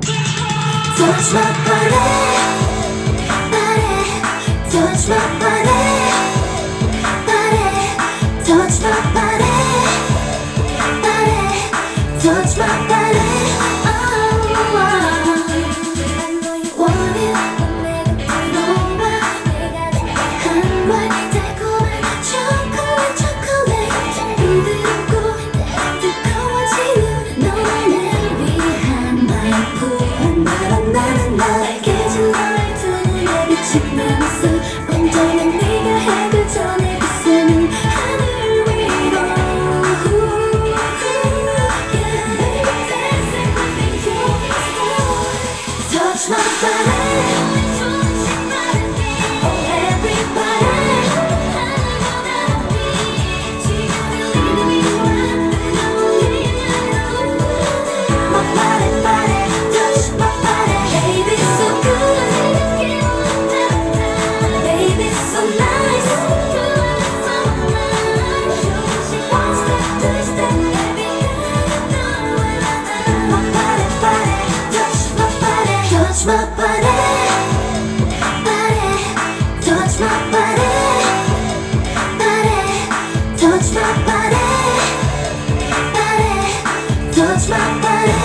Touch my body, body. Touch my body, body. Touch my body, body. Touch my body. 아프한 나랑 나랑 나에게 준 너의 두 눈에 비친 내 모습 언제나 네가 해도 전에 비스는 하늘 위로 Yeah baby dancing with me you're a star Touch my body touch my body, body, touch my body, body, touch my body, body, touch my body.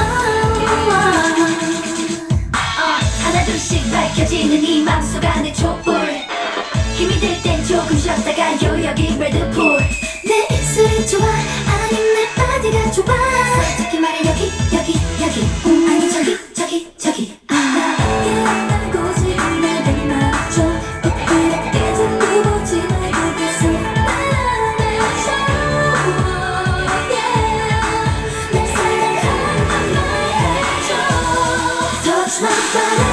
Oh, oh. 하나 둘씩 밝혀지는 이 맘속 안의 촛불 힘이 들 땐 조금 쉬었다가 요여기 레드풀 내 입술이 좋아 사랑.